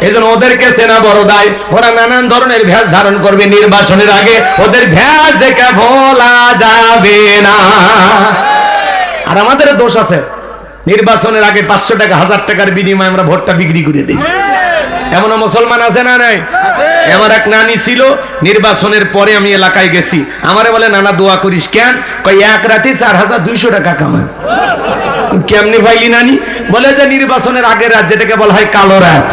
এই জন্য ওদেরকে সেনা বড় দায়। ওরা নানান ধরনের ভ্যাস ধারণ করবে নির্বাচনের আগে। ওদের ভ্যাস দেখে ভোলা যাবে না। আর আমাদের দোষ আছে। নির্বাচনের আগে পাঁচশো টাকা, হাজার টাকার বিনিময়ে আমরা ভোটটা বিক্রি করে দিই। এমন মুসলমান আছে না নাই? আমার এক নানি ছিল নির্বাচনের পরে আমি এলাকায় গেছি। আমারে বলে নানা দোয়া করিস কেন? কই এক রাতে চার হাজার দুইশো টাকা কামান কেমনি ভাইলি নানি? বলে যে নির্বাচনের আগের রাত যেটাকে বলা হয় কালো রাত।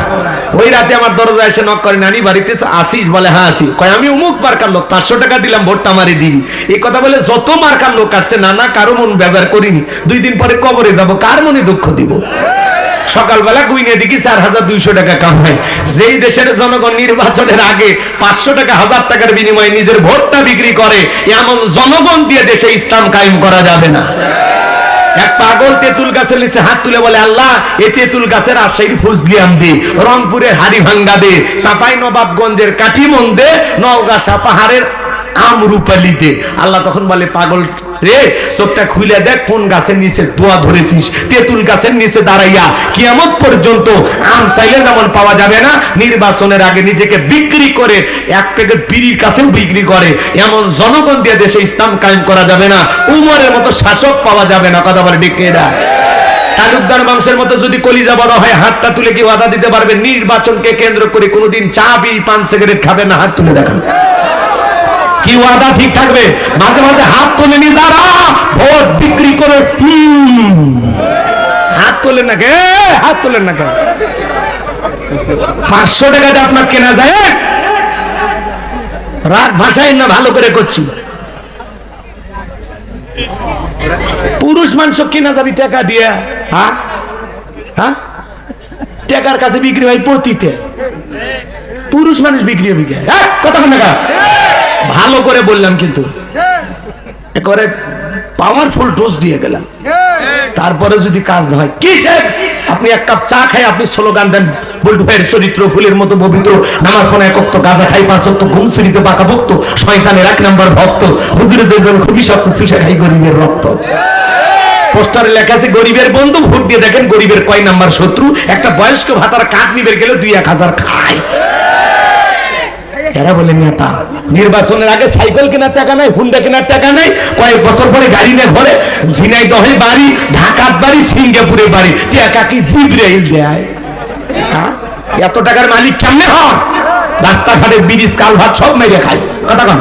ওই রাতে আমার দরজা এসে নক করে নানি বাড়িতে আসিস? বলে হ্যাঁ আসি। কয় আমি অমুক মার্কার লোক পাঁচশো টাকা দিলাম ভোটটা আমারে দিবি। এই কথা বলে যত মার্কার লোক আসছে নানা কারও মন বেজার করিনি। দুই দিন পরে কবরে যাব কার মনে দুঃখ দিব? সকালবেলা গুইনে দেখি চার হাজার দুইশো টাকা কামায় যেই দেশের জনগণ নির্বাচনের আগে পাঁচশো টাকা, হাজার টাকার বিনিময়ে নিজের ভোটটা বিক্রি করে, এমন জনগণ দিয়ে দেশে ইসলাম কায়েম করা যাবে না। এক পাগল তেঁতুল গাছের নিচে হাত তুলে বলে, আল্লাহ, এ তেঁতুল গাছের আশাইর ফুজলিয়াম দে, রংপুরের হাড়িভাঙ্গা দে চাপাই নবাবগঞ্জের কাঠিমন দে নওগাছা পাহাড়ের আমরুপালিতে আল্লাহ তখন বলে, পাগল রে, চোখটা খুলে দেখ, কোন গাছের নিচে দোয়া ধরেছিস? তেঁতুল গাছের নিচে দাঁড়াইয়া কিয়ামত পর্যন্ত আম চাইলে যেমন পাওয়া যাবে না, নির্বাচনের আগে নিজেকে বিক্রি করে, এক প্যাকেট বিড়ির কাছেও বিক্রি করে। এমন জনগণ দিয়ে দেশে ইসলাম কায়েম করা যাবে না, উমরের মতো শাসক পাওয়া যাবে না, কথা বলে ডেকে এরা তালুকদার মাংসের মতো যদি কলিজা বড় হয়, হাতটা তুলে কি ওয়াদা দিতে পারবে? নির্বাচনকে কেন্দ্র করে কোনোদিন চা, বিড়ি, পান, সিগারেট খাবে না, হাত তুলে দেখান। কি ওয়াদা ঠিক থাকবে? মাঝে মাঝে হাত তোলে নি যারা, ভোট বিক্রি করে হাত তোলেন না কে? হাত তোলেন না কে? পাঁচশো টাকাতে আপনার কেনা যায় রাগ ভাষায় না ভালো করে করছি। পুরুষ কিনা যাবি টাকা দিয়ে হ্যাঁ হ্যাঁ টাকার কাছে বিক্রি হয় পতিতে পুরুষ মানুষ বিক্রি হবে কথা টাকা ভালো করে বললাম কিন্তু। একবারে পাওয়ারফুল ডোজ দিয়ে গেলাম। তারপরে যদি কাজ না হয়, কি আপনি এক কাপ চা খাই, আপনি স্লোগান দেন চরিত্র ফুলের মতো পবিত্র। নামাজ গাঁজা খাই, পাঁচ ঘুম বাঁকা ভক্ত। শয়তানের এক নাম্বার ভক্ত। হুজুরে যে খুবই শক্ত খাই গরিবের রক্ত। পোস্টারে লেখা আছে, গরিবের বন্ধু, ভোট দিয়ে দেখেন গরিবের কয় নাম্বার শত্রু? একটা বয়স্ক ভাতার কাঠ নিবের গেলে দুই এক হাজার খায়। এরা বলে, নেতা। নির্বাচনের আগে সাইকেল কেনার টাকা নাই, হুন্ডা কেনার টাকা নাই, কয়েক বছর পরে গাড়ি নিয়ে ঘরে ঝিনাই দহে বাড়ি, ঢাকার বাড়ি সিঙ্গাপুরে বাড়ি। টাকা কি জিব্রাইল দেয়? হ্যাঁ? এত টাকার মালিক কেমনে হন? রাস্তাঘাটে ব্রিজ কালভার সব মেরে খায়। কথা কন।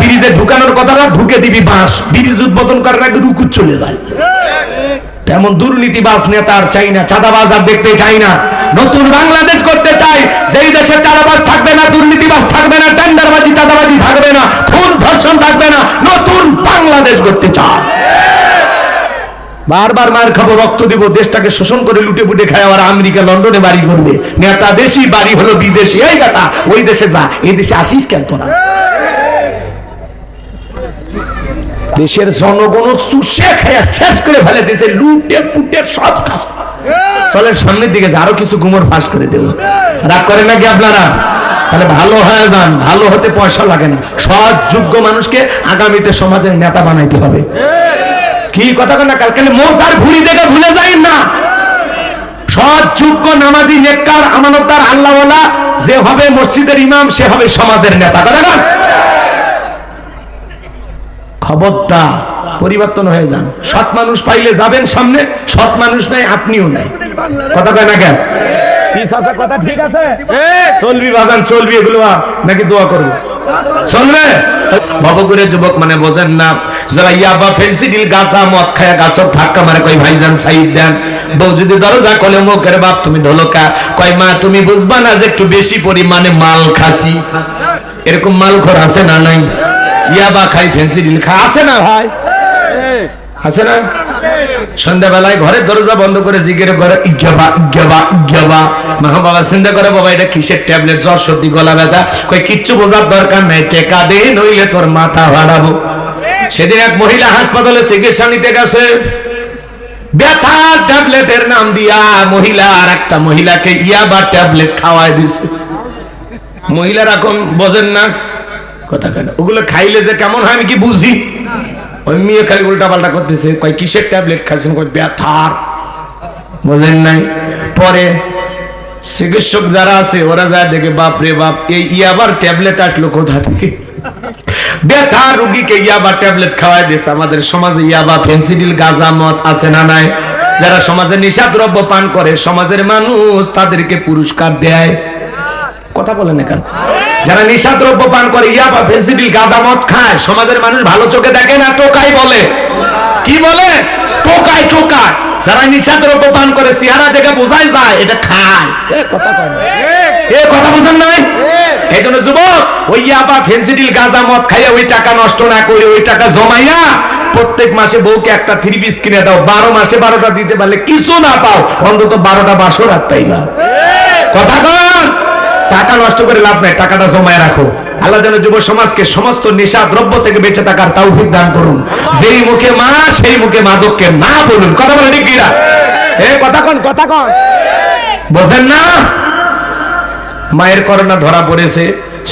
ব্রিজে ঢুকানোর কথাটা ঢুকে দিবি বাঁশ। ব্রিজ উদ্বোধন করার আগে রুকু চলে যায়। তেমন দুর্নীতিবাজ নেতার চাই না, চাঁদাবাজ আর দেখতে চাই না। নতুন বাংলাদেশ করতে চাই। যেই দেশে চাঁদাবাজ থাকবে না, দুর্নীতিবাজ থাকবে না, টেন্ডারবাজি, চাঁদাবাজি থাকবে না, খুন ধর্ষণ থাকবে না, নতুন বাংলাদেশ করতে চাই। বারবার মার খাব, রক্ত দিব, দেশটাকে শোষণ করে লুটে পুটে খায় আবার আমেরিকা, লন্ডনে বাড়ি করবে। নেতা বেশি, বাড়ি হলো বিদেশি। এই বেটা, ওই দেশে যা, এই দেশে আসিস কেন তোরা? দেশের জনগণ চুষে খাইয়া শেষ করে ফেলে দেশে লুটে পুটে সব খাস। চলেন সামনের দিকে আরও কিছু গুমর ফাঁস করে দেব। রাগ করে নাকি আপনারা? তাহলে ভালো হয়ে যান, ভালো হতে পয়সা লাগে না। সৎ, যোগ্য মানুষকে আগামীতে সমাজের নেতা বানাইতে হবে। কি কথা না, কালকে মোসার ভুড়ি দেখে ভুলে যাই না। সৎ, যোগ্য, নামাজি, নেককার, আমানতদার, আল্লাহওয়ালা, যে হবে মসজিদের ইমাম, সে হবে সমাজের নেতা। কথা খবরদার পরিবর্তন হয়ে যান। সৎ মানুষ পাইলে যাবেন সামনে সৎ মানুষ নাই আপনিও নাই। কথা কয় না কেন? কথা ঠিক আছে? চলবি বাজান চলবি এগুলো নাকি দোয়া করব? চলবে? ভবগুরের যুবক মানে বোঝেন না যারা ইয়াবা ফেন্সিডিল গাছা মদ খায়া গাছত ধাক্কা মারে কই ভাইজান সাইড দেন। বউ যদি দরজা কলে মুখের বাপ তুমি ঢোলকা। কয় মা তুমি বুঝবা না যে একটু বেশি পরিমাণে মাল খাসি এরকম মাল খোর আছে না নাই? ইয়াবা খাই ফেন্সি ফেন্সিডিল খা আছে না ভাই? আছে না? সন্ধ্যাবেলায় ঘরের দরজা বন্ধ করে জিগের ঘরে ইজ্ঞাবা ইজ্ঞাবা ইজ্ঞাবা বাবা চিন্তা করে, বাবা, এটা কিসের ট্যাবলেট? জ্বর, সর্দি, গলা ব্যথা? কই কিচ্ছু বোঝার দরকার নাই, টেকা দে, নইলে তোর মাথা ভাড়াবো। সেদিন এক মহিলা হাসপাতালে চিকিৎসা নিতে গেছে। ব্যথার ট্যাবলেটের নাম দিয়া মহিলা আর একটা মহিলাকে ইয়াবা ট্যাবলেট খাওয়াই দিছে। মহিলারা এখন বোঝেন না। কথা কেন? ওগুলো খাইলে যে কেমন হয় আমি কি বুঝি? ওই মেয়ে খালি উল্টা পাল্টা করতেছে, কয়, কিসের ট্যাবলেট খাইছেন? কয়, ব্যথার। বোঝেন নাই? পরে চিকিৎসক যারা আছে, ওরা যায় দেখে, বাপ রে বাপ, এই ইয়াবার ট্যাবলেট আসলো কোথা থেকে? ব্যথা রুগীকে ইয়াবা ট্যাবলেট খাওয়াই দিয়েছে। আমাদের সমাজে ইয়াবা, ফেন্সিডিল, গাঁজা মদ আছে না নাই? যারা সমাজে নিশা দ্রব্য পান করে, সমাজের মানুষ তাদেরকে পুরস্কার দেয়। কথা বলেন কেন যারা নিশাদ্রব্য পান করে ইয়াবা ফেন্সিডিল গাঁজা মদ খায় সমাজের মানুষ ভালো চোখে দেখে না টোকাই বলে। কি বলে? টোকায় টোকায় যারা নিশাদ্রব্য পান করে চেহারা দেখে বোঝাই যায় এটা খায়। এ কথা বুঝেন নাই? এই জন্য যুবক ওই ইয়াবা ফেন্সিডিল গাঁজা মদ খাইয়া ওই টাকা নষ্ট না করে ওই টাকা জমাইয়া প্রত্যেক মাসে বউকে একটা থ্রি পিস কিনে দাও বারো মাসে বারোটা দিতে পারলে কিছু না পাও অন্তত বারোটা বাসও রাখতেই না কথা কন। টাকা নষ্ট করে লাভ নাই, টাকাটা জমায় রাখো। আল্লাহ যেন যুব সমাজকে সমস্ত নেশা দ্রব্য থেকে বেঁচে থাকার তৌফিক দান করুন। যেই মুখে মা, সেই মুখে মাদককে না বলুন। কথা বলে ঠিক কথা কন কথা কন। বোঝেন না? মায়ের করোনা ধরা পড়েছে,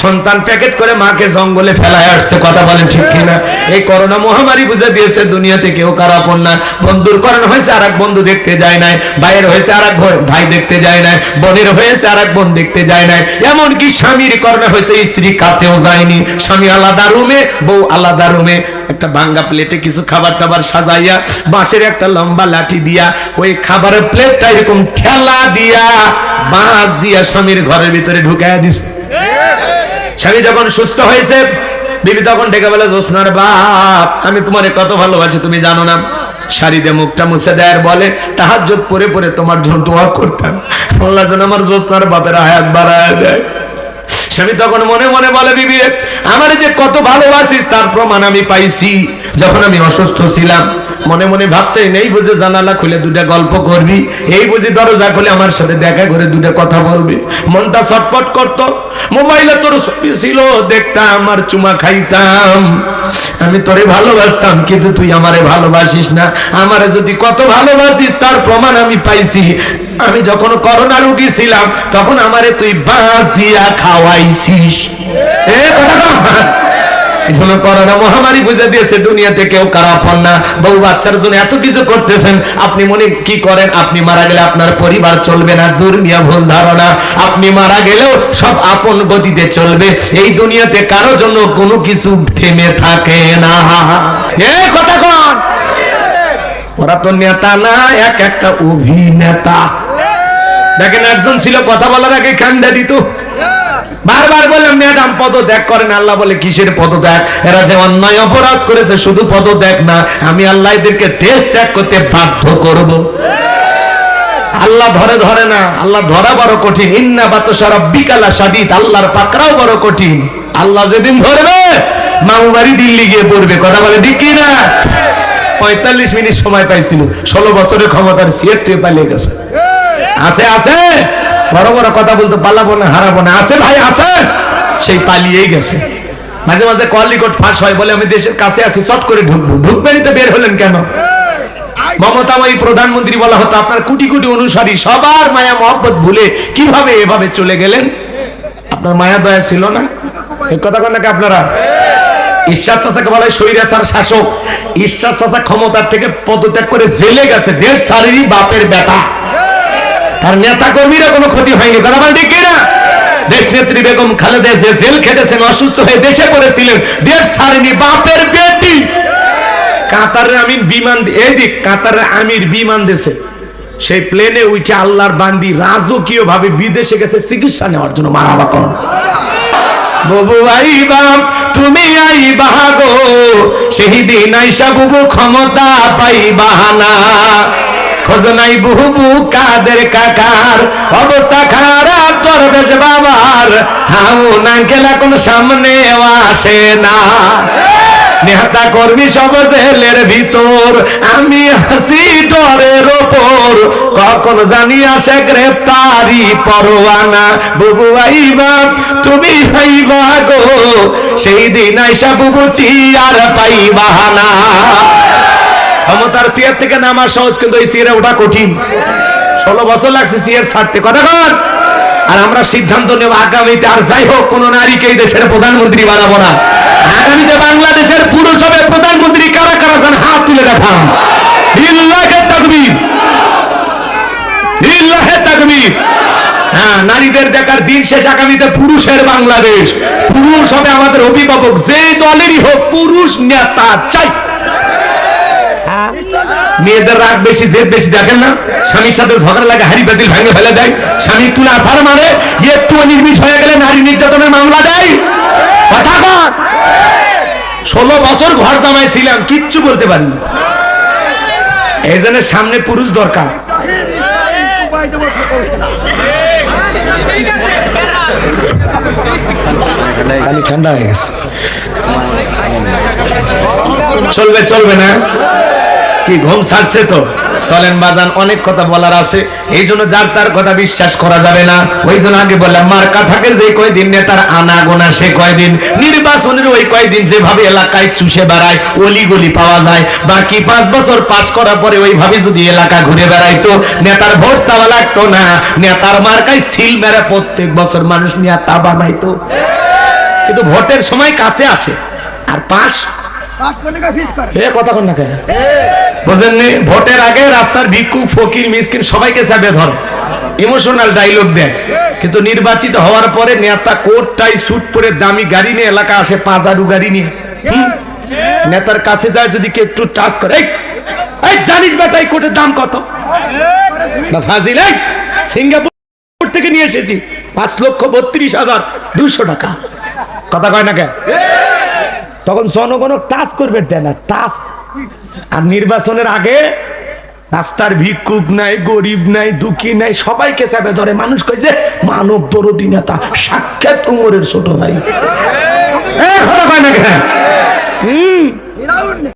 সন্তান প্যাকেট করে মাকে জঙ্গলে ফেলায় আসছে, কথা বলেন ঠিক কিনা? এই করোনা মহামারী বুঝে দিয়েছে দুনিয়াতে কেউ কারাপন না। বন্ধুর করোনা হয়েছে আর এক বন্ধু দেখতে যায় নাই। ভাইয়ের হয়েছে আর এক ভাই দেখতে যায় নাই। বোনের হয়েছে আর এক বোন দেখতে যায় নাই। এমনকি স্বামীর করোনা হয়েছে, স্ত্রী কাছেও যায়নি। স্বামী আলাদা রুমে, বউ আলাদা রুমে। একটা ভাঙ্গা প্লেটে কিছু খাবার টাবার সাজাইয়া, বাঁশের একটা লম্বা লাঠি দিয়া, ওই খাবারের প্লেটটা এরকম ঠেলা দিয়া বাঁশ দিয়া স্বামীর ঘরের ভিতরে ঢুকাইয়া দিছে। স্বামী যখন সুস্থ হয়েছে, বিবি তখন ডেকে বলে, জোসনার বাপ, আমি তোমারে কত ভালোবাসি, তুমি জানো না? শাড়িতে মুখটা মুছে দেয় বলে, তাহাজ্জুদ পরে পরে তোমার জন্য দোয়া করতাম। আল্লাহ যেন আমার জোসনার বাপের হায়াত বাড়ায় দেয়। স্বামী তখন মনে মনে বলে, বিবি, আমার যে কত ভালোবাসিস, তার প্রমাণ আমি পাইছি। যখন আমি অসুস্থ ছিলাম মনে মনে ভাবতে নেই বুঝে জানালা খুলে দুটা গল্প করবি, এই বুঝি দরজা খুলে আমার সাথে দেখা করে দুটা কথা বলবি। মনটা ছটপট করত, মোবাইলে তোর ছবি ছিল, দেখতাম আমার চুমা খাইতাম। আমি তোরে ভালোবাসতাম, কিন্তু তুই আমারে ভালোবাসিস না। আমারে যদি কত ভালোবাসিস, তার প্রমাণ আমি পাইছি। আমি যখন করোনা রুগী ছিলাম, তখন আমারে তুই বাঁশ দিয়া খাওয়াইছিস। এ কথা। এই করোনা মহামারী বুঝে দিয়েছে দুনিয়াতে কেউ না। বউ বাচ্চার জন্য এত কিছু করতেছেন, আপনি মনে কি করেন? আপনি মারা গেলে আপনার পরিবার চলবে না? দুর্মিয়া ভুল ধারণা। আপনি মারা গেলেও সব আপন গতিতে চলবে। এই দুনিয়াতে কারও জন্য কোনো কিছু থেমে থাকে না। এ কথা কন। ওরা তো নেতা না, এক একটা অভিনেতা। দেখেন একজন ছিল, কথা বলার আগে কান্দা দিত। বারবার বললাম ম্যাডাম পদত্যাগ করেন আল্লাহ বলে কিসের পদত্যাগ? এরা যে অন্যায় অপরাধ করেছে শুধু পদত্যাগ না আমি আল্লাহ এদেরকে দেশ ত্যাগ করতে বাধ্য করব। আল্লাহ ধরে ধরে না আল্লাহ ধরা বড় কঠিন। ইন্না বিকালা সাদিত আল্লাহর পাকড়াও বড় কঠিন। আল্লাহ যেদিন ধরবে মামুবাড়ি দিল্লি গিয়ে পড়বে। কথা বলে ঠিক কি না? পঁয়তাল্লিশ মিনিট সময় পাইছিল ষোলো বছরের ক্ষমতার পালিয়ে গেছে। আছে আছে? বড় বড় কথা বলতে পালাবো না হারাবো না। আছে ভাই আছে? সেই পালিয়েই গেছে। মাঝে মাঝে কল রেকর্ড ফাঁস হয় বলে আমি দেশের কাছে আছি চট করে ঢুকবো। ঢুকবেনই তো বের হলেন কেন? মমতাময়ী প্রধানমন্ত্রী বলা হতো আপনার কোটি কোটি অনুসারী সবার মায়া মহব্বত ভুলে কীভাবে এভাবে চলে গেলেন? আপনার মায়া দয়া ছিল না? এই কথা কন নাকি আপনারা? ঈশ্বর চাচাকে বলা হয় স্বৈরাচার শাসক। ঈশ্বর চাচা ক্ষমতার থেকে পদত্যাগ করে জেলে গেছে দেশ সারেরই বাপের বেটা। তার নেতা কর্মীরা কোনো ক্ষতি হয়নি। কথা বল ঠিক কিনা? দেশ নেত্রী বেগম খালেদা যে জেল খেটেছেন, অসুস্থ হয়ে দেশে পড়েছিলেন। দেশ ছাড়েনি, বাপের বেটি। কাতারের আমির বিমান এই দিক কাতারের আমির বিমান দেশে সেই প্লেনে উঠে আল্লাহর বান্দি রাজকীয় ভাবে বিদেশে গেছে, চিকিৎসা নেওয়ার জন্য মারাবা কর বুবু আইবা তুমি আইবা সেই দিন আইসা বুবু ক্ষমতা পাইবা না। খোঁজ নাই বুবু কাদের কাকার? অবস্থা খারাপ, দরবেশ বাবার। হাউ নাঙ্কেল এখন সামনে আসে না। নেতা কর্মী সব জেলের ভিতর। আমি হাসি ডরের ওপর। কখন জানি আসে গ্রেপ্তারি পরোয়ানা। বুবু আইবা, তুমি আইবা গো। সেই দিন আইসা বুবু চিয়ার পাইবা না ক্ষমতার সিয়ার থেকে নামা সহজ কিন্তু এই সিয়ারে ওঠা কঠিন। ষোলো বছর লাগছে সিয়ার ছাড়তে। কথা কর আর আমরা সিদ্ধান্ত নেব আগামীতে। আর যাই হোক, কোন নারীকে এই দেশের প্রধানমন্ত্রী বানাবো না। আগামীতে বাংলাদেশের পুরুষ হবে প্রধানমন্ত্রী কারা কারা যান হাত তুলে দেখান। হ্যাঁ নারীদের দেখার দিন শেষ আগামীতে পুরুষের বাংলাদেশ। পুরুষ হবে আমাদের অভিভাবক। যে দলেরই হোক পুরুষ নেতা চাই। মেয়েদের রাগ বেশি জেদ বেশি দেখেন না? স্বামীর সাথে ঝগড়া লাগে হাড়ি বাতিল ভেঙে ফেলে দেয়। স্বামী তুলে আসার মানে একটু নির্মিষ হয়ে গেলে নারী নির্যাতনের মামলা দেয়। কথা ষোলো বছর ঘর জামাই ছিলাম কিচ্ছু বলতে পারিনি এই জন্য সামনে পুরুষ দরকার। খালি ঠান্ডা হয়ে গেছে। চলবে চলবে না? কি ঘুম ছাড়ছে তো? চলেন বাজান, অনেক কথা বলার আছে। এই জন্য যার তার কথা বিশ্বাস করা যাবে না। ওই জন্য আগে বললাম মার্কা থাকে যে কয়দিন নেতার আনা গোনা সে কয়দিন। নির্বাচনের ওই কয়দিন যেভাবে এলাকায় চুষে বেড়ায় অলি গলি পাওয়া যায়। বাকি পাঁচ বছর পাশ করার পরে ওইভাবে যদি এলাকা ঘুরে বেড়াইতো, নেতার ভোট চাওয়া লাগতো না। নেতার মার্কায় সিল মেরে প্রত্যেক বছর মানুষ নেতা বানাইতো। কিন্তু ভোটের সময় কাছে আসে, আর পাশ এ কথা কন না কেন? বুঝেননি ভোটের আগে রাস্তার ভিক্ষুক ফকির মিসকিন সবাইকে চাপে ধরে। ইমোশনাল ডায়লগ দেয় কিন্তু নির্বাচিত হওয়ার পরে নেতা কোট টাই স্যুট পরে দামি গাড়ি নিয়ে এলাকা আসে পাঁচারু গাড়ি নিয়ে। নেতার কাছে যায় যদি কেউ একটু টাচ করে এই, জানিস বেটা এই কোটের দাম কত? না ফাজিল এই সিঙ্গাপুর থেকে নিয়ে এসেছি। পাঁচ লক্ষ বত্রিশ হাজার দুইশো টাকা। কথা কয় না কে তখন জনগণ টাচ করবে দেয় না টাচ। আর নির্বাচনের আগে রাস্তার ভিক্ষুক নাই গরিব নাই দুঃখী নাই সবাইকে চাপে ধরে। মানুষ কয় যে মানব দরদি নেতা সাক্ষাৎ উমরের ছোট ভাই। হম কথা কয় না কেন? হুম।